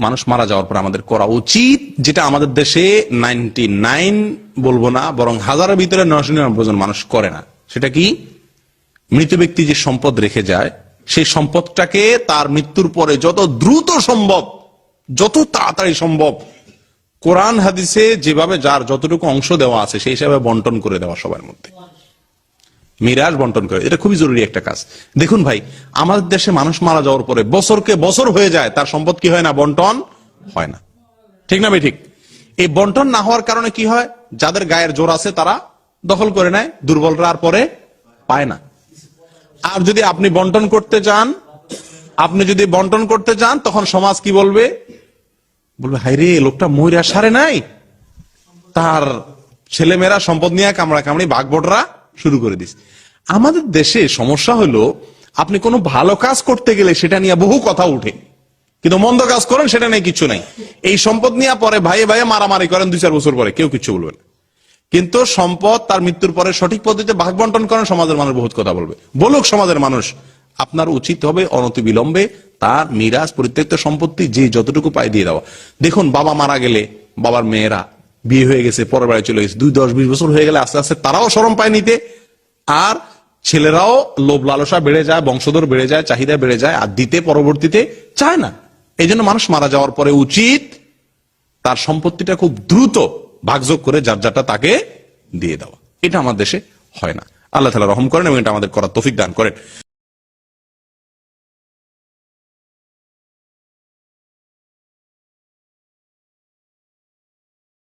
মানুষ মারা যাওয়ার পর আমাদের করা উচিত, যেটা আমাদের দেশে নাইনটি নাইন বলব না, বরং হাজারের ভিতরে নয়শো নিরানব্বই জন মানুষ করে না। সেটা কি? মৃত ব্যক্তি যে সম্পদ রেখে যায়, সেই সম্পদটাকে তার মৃত্যুর পরে যত দ্রুত সম্ভব, যত তাড়াতাড়ি সম্ভব, কোরআন হাদিসে যেভাবে যার যতটুকু অংশ দেওয়া আছে, সেই হিসাবে বন্টন করে দেওয়া সবার মধ্যে। মিরাজ বন্টন করে। এটা খুবই জরুরি একটা কাজ। দেখুন ভাই, আমাদের দেশে মানুষ মারা যাওয়ার পরে বছরকে বছর হয়ে যায়, তার সম্পদ কি হয় না? বন্টন হয় না। ঠিক না ভাই? ঠিক। এই বন্টন না হওয়ার কারণে কি হয়? যাদের গায়ের জোর আছে তারা দখল করে নেয়, দুর্বলরা আর পরে পায় না। আর যদি আপনি বন্টন করতে চান, আপনি যদি বন্টন করতে চান, তখন সমাজ কি বলবে? বলবে হাই রে, লোকটা ময়রা সারে নাই। তার ছেলেমেয়েরা সম্পদ নিয়ে কামড়া কামড়ি বাঘবটরা শুরু করে দিস। আমাদের দেশে সমস্যা হলো, আপনি কোনো ভালো কাজ করতে গেলে সেটা নিয়ে বহু কথা উঠে। কিন্তু মন্দ কাজ করেন, সেটা নিয়ে কিছু নাই। এই সম্পদ নিয়ে পরে ভাইয়ে ভাইয়ে মারামারি করেন দুই চার বছর পরে, কেউ কিছু বলবে না। কিন্তু সম্পদ তার মৃত্যুর পরে সঠিক পদ্ধতিতে ভাগ বন্টন করেন, সমাজের মানুষ বহুত কথা বলবে। বলুক সমাজের মানুষ, আপনার উচিত হবে অনতি বিলম্বে তার মিরাজ, পরিত্যক্ত সম্পত্তি যে যতটুকু পায় দিয়ে দেওয়া। দেখুন, বাবা মারা গেলে, বাবার মেয়েরা বিয়ে হয়ে গেছে, পরের বাড়ি চলে গেছে। দুই দশ বিশ বছর হয়ে গেলে আস্তে আস্তে তারাও সরম পায় নিতে। আর ছেলেরাও লোভ লালসা বেড়ে যায়, বংশধর বেড়ে যায়, চাহিদা বেড়ে যায়, আর দিতে পরবর্তীতে চায় না। এই জন্য মানুষ মারা যাওয়ার পরে উচিত তার সম্পত্তিটা খুব দ্রুত ভাগযোগ করে যার যারটা তাকে দিয়ে দেওয়া। এটা আমার দেশে হয় না। আল্লাহ তালা রহম করেন এবং এটা আমাদের করার তফিক দান করেন।